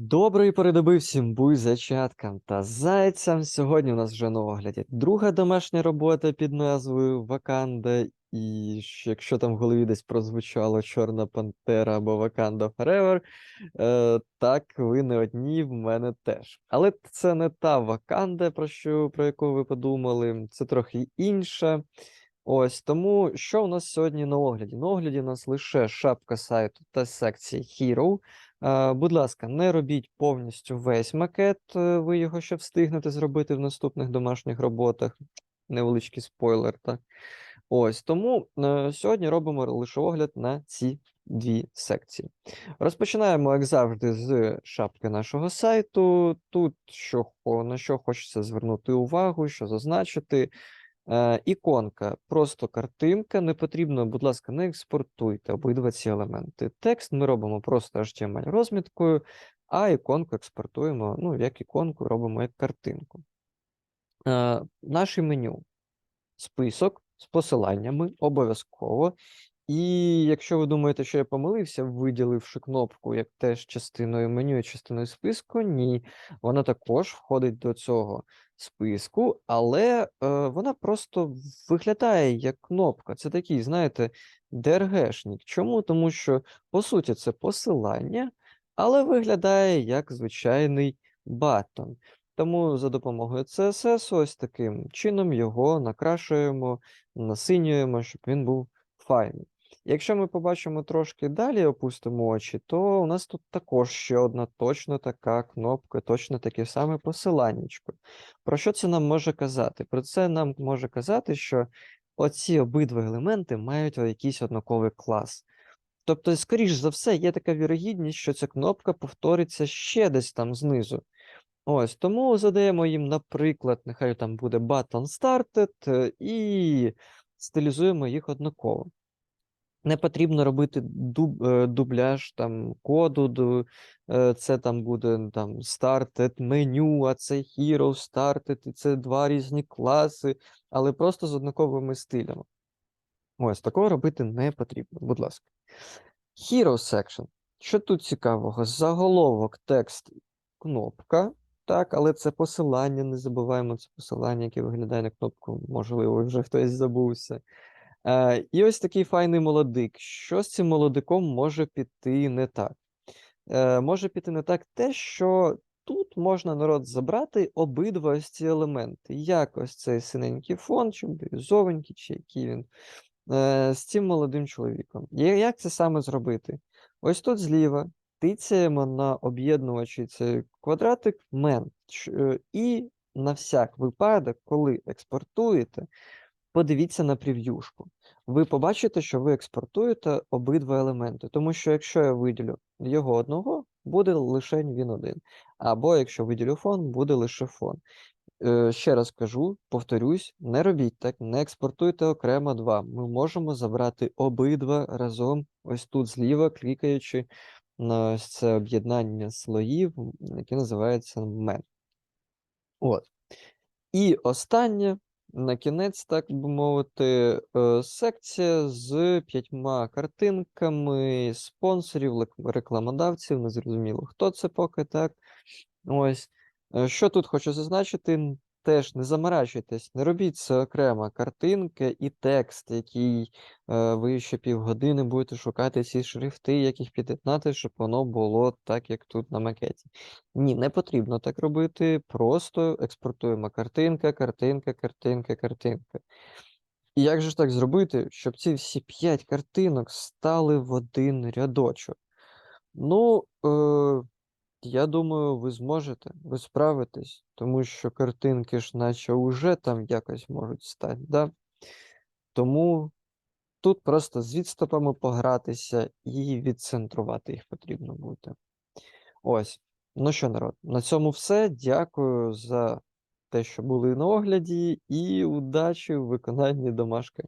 Доброї передоби всім буйзачаткам та зайцям. Сьогодні у нас вже на огляді друга домашня робота під назвою Ваканда. І якщо там в голові десь прозвучало Чорна Пантера або Ваканда Forever, е, так ви не одні, в мене теж. Але це не та Ваканда, про що про яку ви подумали, це трохи інша. Ось тому, що у нас сьогодні на огляді? На огляді у нас лише шапка сайту та секція Hero. Е, Будь ласка, не робіть повністю весь макет, е, ви його ще встигнете зробити в наступних домашніх роботах. Невеличкий спойлер, так. Ось тому е, сьогодні робимо лише огляд на ці дві секції. Розпочинаємо, як завжди, з шапки нашого сайту. Тут що, на що хочеться звернути увагу, що зазначити. Е, іконка, просто картинка. Не потрібно, будь ласка, не експортуйте обидва ці елементи. Текст ми робимо просто HTML розміткою, а іконку експортуємо, ну, як іконку, робимо як картинку. Е, наше меню. Список з посиланнями обов'язково. І якщо ви думаєте, що я помилився, виділивши кнопку як теж частиною меню і частиною списку, ні, вона також входить до цього списку, але е, вона просто виглядає як кнопка. Це такий, знаєте, DRG-шник. Чому? Тому що, по суті, це посилання, але виглядає як звичайний батон. Тому за допомогою CSS ось таким чином його накрашуємо, насинюємо, щоб він був файний. Якщо ми побачимо трошки далі, опустимо очі, то у нас тут також ще одна точно така кнопка, точно таке саме посиланнячко. Про що це нам може казати? Про це нам може казати, що оці обидва елементи мають якийсь однаковий клас. Тобто, скоріш за все, є така вірогідність, що ця кнопка повториться ще десь там знизу. Ось, тому задаємо їм, наприклад, нехай там буде button started, е, і стилізуємо їх однаково. Не потрібно робити дуб, е, дубляж там коду, ду- е, це там буде там started меню, а це hero started, і це два різні класи, але просто з однаковими стилями. Ось, такого робити не потрібно, будь ласка. Hero section. Що тут цікавого? Заголовок, текст, кнопка. Так, але це посилання, не забуваємо це посилання, яке виглядає на кнопку, можливо, вже хтось забувся. Е, і ось такий файний молодик. Що з цим молодиком може піти не так? Е, може піти не так те, що тут можна народ забрати обидва ось ці елементи. Як ось цей синенький фон, чи бірюзовенький, чи який він, е, з цим молодим чоловіком. Як це саме зробити? Ось тут зліва тицяємо на об'єднувачі цей квадратик мен. Е, І на всяк випадок, коли експортуєте, подивіться на прев'юшку. Ви побачите, що ви експортуєте обидва елементи, тому що якщо я виділю його одного, буде лише він один. Або якщо виділю фон, буде лише фон. Е, ще раз кажу, повторюсь, не робіть так, не експортуйте окремо два. Ми можемо забрати обидва разом ось тут зліва, клікаючи на ось це об'єднання слоїв, яке називається мен. От. І останнє, на кінець, так би мовити, е, секція з п'ятьма картинками спонсорів, рекламодавців, незрозуміло, хто це поки так. Ось. Е, Що тут хочу зазначити, теж не заморачуйтесь, не робіть це окремо картинки і текст, який е, ви ще півгодини будете шукати ці шрифти, як їх під'єднати, щоб воно було так, як тут на макеті. Ні, не потрібно так робити. Просто експортуємо картинка, картинка, картинка, картинка. І як же ж так зробити, щоб ці всі п'ять картинок стали в один рядочок? Ну, я думаю, ви зможете, ви справитесь, тому що картинки ж наче уже там якось можуть стати, да? Тому тут просто з відступами погратися і відцентрувати їх потрібно буде. Ось. Ну що, народ, на цьому все. Дякую за те, що були на огляді, і удачі в виконанні домашки.